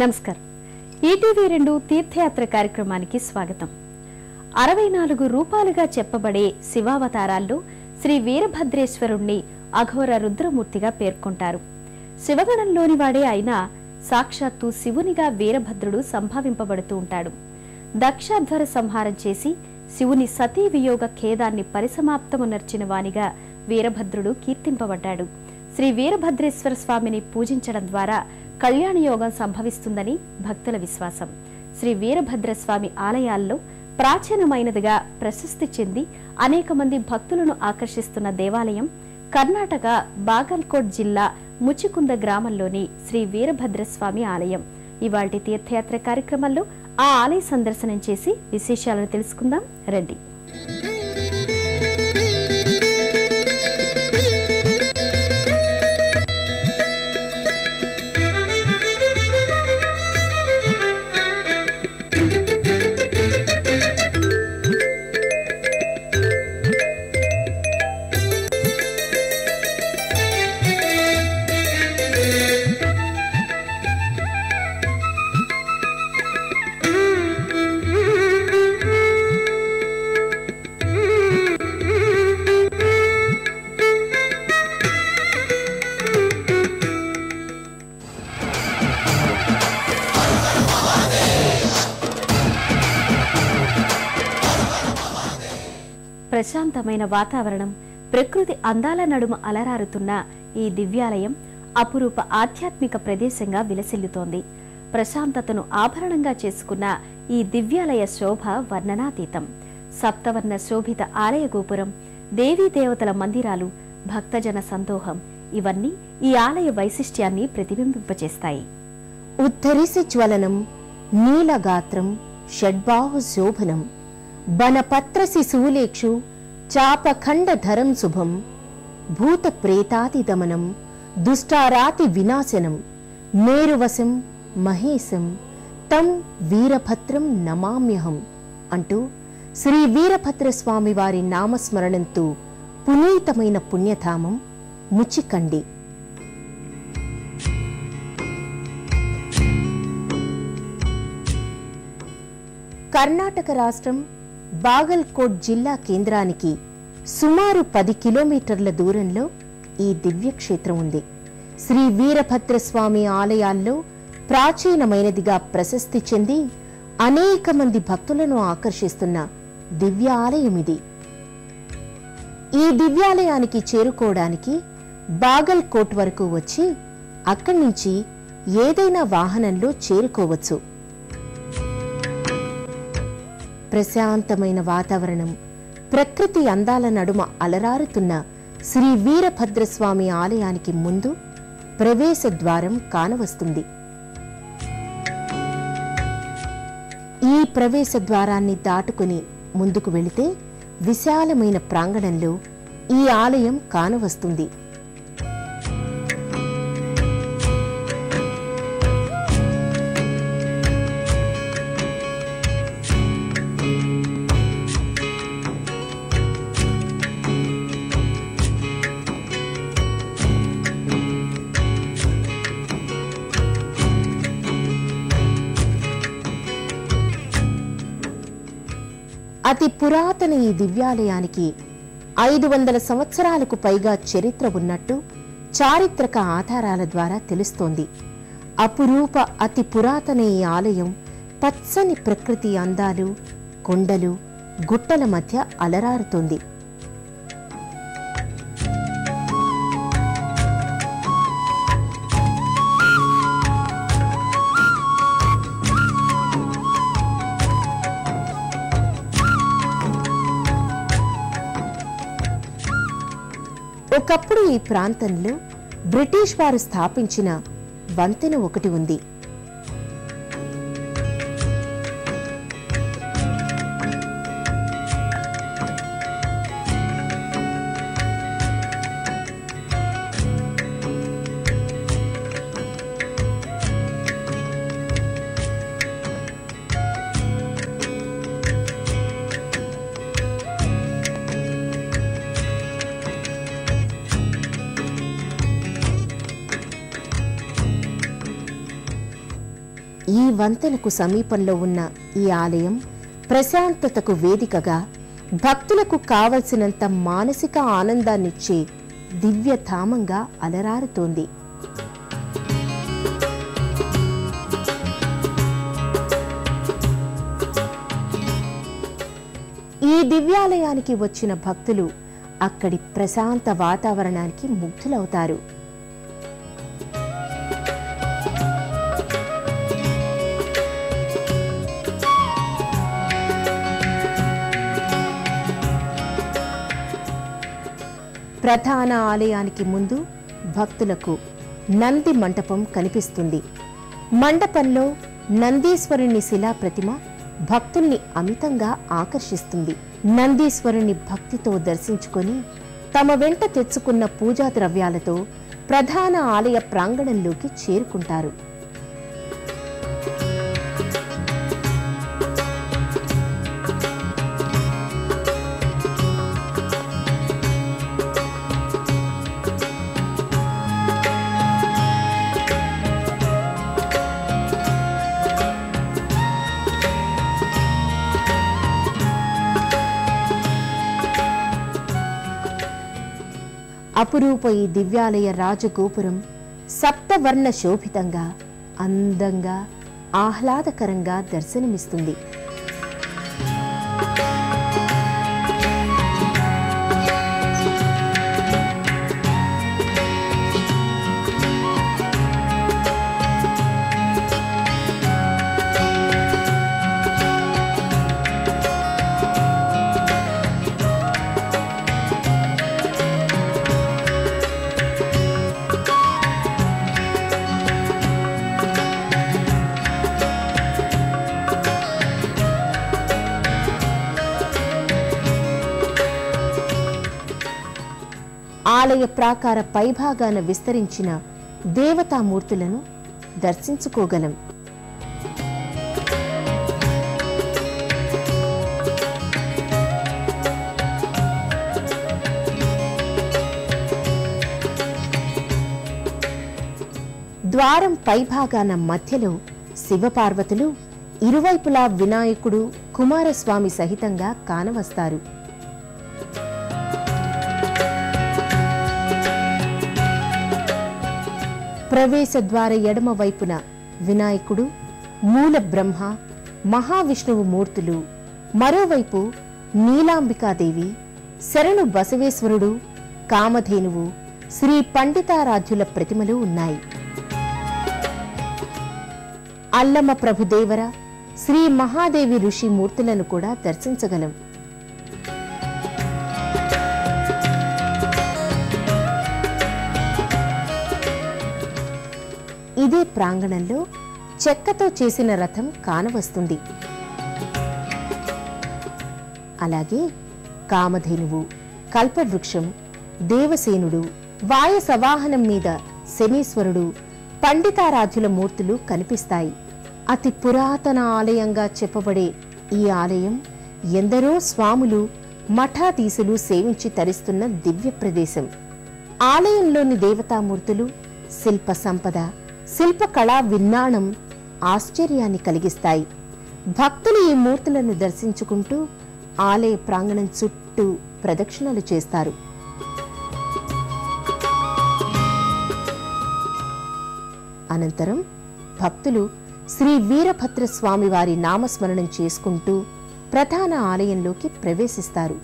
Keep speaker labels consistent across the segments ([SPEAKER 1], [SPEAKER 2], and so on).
[SPEAKER 1] నమస్కారం. ఈటీవీ రెండు తీర్థయాత్ర కార్యక్రమానికి స్వాగతం. అరవై నాలుగు రూపాలుగా చెప్పబడే శివావతారాల్లో శ్రీ వీరభద్రేశ్వరుణ్ణి అఘోర రుద్రమూర్తిగా పేర్కొంటారు. శివగణంలోని వాడే అయినా సాక్షాత్తు శివునిగా వీరభద్రుడు సంభావింపబడుతూ ఉంటాడు. దక్షాధ్వర సంహారం చేసి శివుని సతీ వియోగ ఖేదాన్ని పరిసమాప్తమునర్చిన వానిగా వీరభద్రుడు కీర్తింపబడ్డాడు. శ్రీ వీరభద్రేశ్వర స్వామిని పూజించడం ద్వారా కళ్యాణ యోగం సంభవిస్తుందని భక్తుల విశ్వాసం. శ్రీ వీరభద్రస్వామి ఆలయాల్లో ప్రాచీనమైనదిగా ప్రశస్తి చెంది అనేక మంది భక్తులను ఆకర్షిస్తున్న దేవాలయం కర్ణాటక బాగల్కోట్ జిల్లా ముచికుంద గ్రామంలోని శ్రీ వీరభద్రస్వామి ఆలయం. ఇవాటి తీర్థయాత్ర కార్యక్రమంలో ఆ ఆలయ సందర్శనం చేసి విశేషాలను తెలుసుకుందాం. రండి. ప్రశాంతమైన వాతావరణం ప్రకృతి అందాల నడుమ అలరారుతున్న ఈ దివ్యాలయం అపురూప ఆధ్యాత్మిక ప్రదేశంగా విలసిల్లుతోంది. ప్రశాంతతను ఆభరణంగా చేసుకున్న ఈ దివ్యాలయ శోభ వర్ణనాతీతం. సప్తవర్ణ శోభిత ఆలయ గోపురం దేవీ దేవతల మందిరాలు భక్తజన సందోహం ఇవన్నీ ఈ ఆలయ వైశిష్ట్యాన్ని ప్రతిబింబింపచేస్తాయి.
[SPEAKER 2] ఉత్తరిసి జ్వలనం నీలగాత్రం షడ్బాహు శోభనం బనపత్రసి శూలేక్షు చాపఖండధరం శుభం భూత ప్రేతాదిదమనం దుష్టారాతి వినాశనం మేరువశం మహేశం తం వీరభద్రం నమామ్యహం అంటూ శ్రీ వీరభద్రస్వామి వారి నామస్మరణంతో పునీతమైన పుణ్యధామం ముచికండి. కర్ణాటక రాష్ట్రం బాగల్కోట్ జిల్లా కేంద్రానికి సుమారు పది కిలోమీటర్ల దూరంలో ఈ దివ్యక్షేత్రం ఉంది. శ్రీ వీరభద్రస్వామి ఆలయాల్లో ప్రాచీనమైనదిగా ప్రశస్తి చెంది అనేక మంది భక్తులను ఆకర్షిస్తున్న దివ్య ఆలయం ఇది. ఈ దివ్యాలయానికి చేరుకోవడానికి బాగల్కోట్ వరకు వచ్చి అక్కడి నుంచి ఏదైనా వాహనంలో చేరుకోవచ్చు. ప్రశాంతమైన వాతావరణం ప్రకృతి అందాల నడుమ అలరారుతున్న శ్రీ వీరభద్రస్వామి ఆలయానికి ముందు ప్రవేశ ద్వారం కానవస్తుంది. ఈ ప్రవేశ ద్వారాన్ని దాటుకుని ముందుకు వెళితే విశాలమైన ప్రాంగణంలో ఈ ఆలయం కానవస్తుంది. అతి పురాతన ఈ దివ్యాలయానికి ఐదు వందల సంవత్సరాలకు పైగా చరిత్ర ఉన్నట్టు చారిత్రక ఆధారాల ద్వారా తెలుస్తోంది. అపురూప అతి పురాతన ఈ ఆలయం పచ్చని ప్రకృతి అందాలు కొండలు గుట్టల మధ్య అలరారుతోంది. ఒకప్పుడు ఈ ప్రాంతంలో బ్రిటిష్ వారు స్థాపించిన వంతెన ఒకటి ఉంది. ఈ వంతెనకు సమీపంలో ఉన్న ఈ ఆలయం ప్రశాంతతకు వేదికగా భక్తులకు కావలసినంత మానసిక ఆనందాన్నిచ్చే దివ్యధామంగా అలరారుతోంది. ఈ దివ్యాలయానికి వచ్చిన భక్తులు అక్కడి ప్రశాంత వాతావరణానికి ముగ్ధులవుతారు. ప్రధాన ఆలయానికి ముందు భక్తులకు నంది మంటపం కనిపిస్తుంది. మండపంలో నందీశ్వరుని శిలా ప్రతిమ భక్తుల్ని అమితంగా ఆకర్షిస్తుంది. నందీశ్వరుని భక్తితో దర్శించుకొని తమ వెంట తెచ్చుకున్న పూజా ద్రవ్యాలతో ప్రధాన ఆలయ ప్రాంగణంలోకి చేరుకుంటారు. అపురూప ఈ దివ్యాలయ రాజగోపురం సప్తవర్ణ శోభితంగా అందంగా ఆహ్లాదకరంగా దర్శనమిస్తుంది. ఆలయ ప్రాకార పైభాగాన విస్తరించిన దేవతామూర్తులను దర్శించుకోగలం. ద్వారం పైభాగాన మధ్యలో శివపార్వతులు ఇరువైపులా వినాయకుడు కుమారస్వామి సహితంగా కానవస్తారు. ప్రవేశ ద్వార ఎడమ వైపున వినాయకుడు మూల బ్రహ్మ మహావిష్ణువు మూర్తులు మరోవైపు నీలాంబికాదేవి శరణు బసవేశ్వరుడు కామధేనువు శ్రీ పండితారాధ్యుల ప్రతిమలు ఉన్నాయి. అల్లమ ప్రభుదేవర శ్రీ మహాదేవి ఋషి మూర్తులను కూడా దర్శించగలం. ప్రాంగణంలో చెక్కతో చేసిన రథం కానవస్తుంది. అలాగే కామధేనువు కల్పవృక్షం దేవసేనుడు వాయ సవాహనం మీద శనీశ్వరుడు పండితారాధ్యుల మూర్తులు కనిపిస్తాయి. అతి పురాతన ఆలయంగా చెప్పబడే ఈ ఆలయం ఎందరో స్వాములు మఠాధీశులు సేవించి తరిస్తున్న దివ్య ప్రదేశం. ఆలయంలోని దేవతామూర్తులు శిల్ప సంపద శిల్పకళా విజ్ఞానం ఆశ్చర్యాన్ని కలిగిస్తాయి. భక్తులు ఈ మూర్తులను దర్శించుకుంటూ ఆలయ ప్రాంగణం చుట్టూ ప్రదక్షిణలు చేస్తారు. అనంతరం భక్తులు శ్రీ వీరభద్ర స్వామి వారి నామస్మరణం చేసుకుంటూ ప్రధాన ఆలయంలోకి ప్రవేశిస్తారు.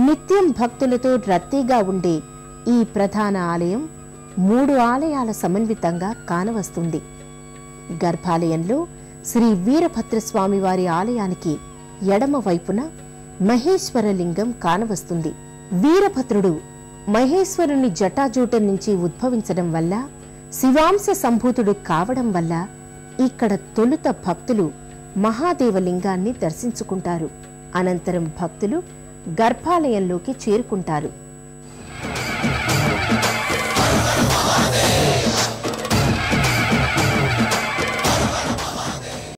[SPEAKER 2] నిత్యం భక్తులతో రద్దీగా ఉండే ఈ ప్రధాన ఆలయం మూడు ఆలయాల సమన్వితంగా కానవస్తుంది. గర్భాలయంలో శ్రీ వీరభద్రస్వామివారి ఆలయానికి ఎడమ వైపున మహేశ్వరలింగం కానవస్తుంది. వీరభద్రుడు మహేశ్వరుని జటాజూటం నుంచి ఉద్భవించడం వల్ల శివాంశ సంభూతుడు కావడం వల్ల ఇక్కడ తొలుత భక్తులు మహాదేవ లింగాన్ని దర్శించుకుంటారు. అనంతరం భక్తులు గర్భాలయంలోకి చేరుకుంటారు.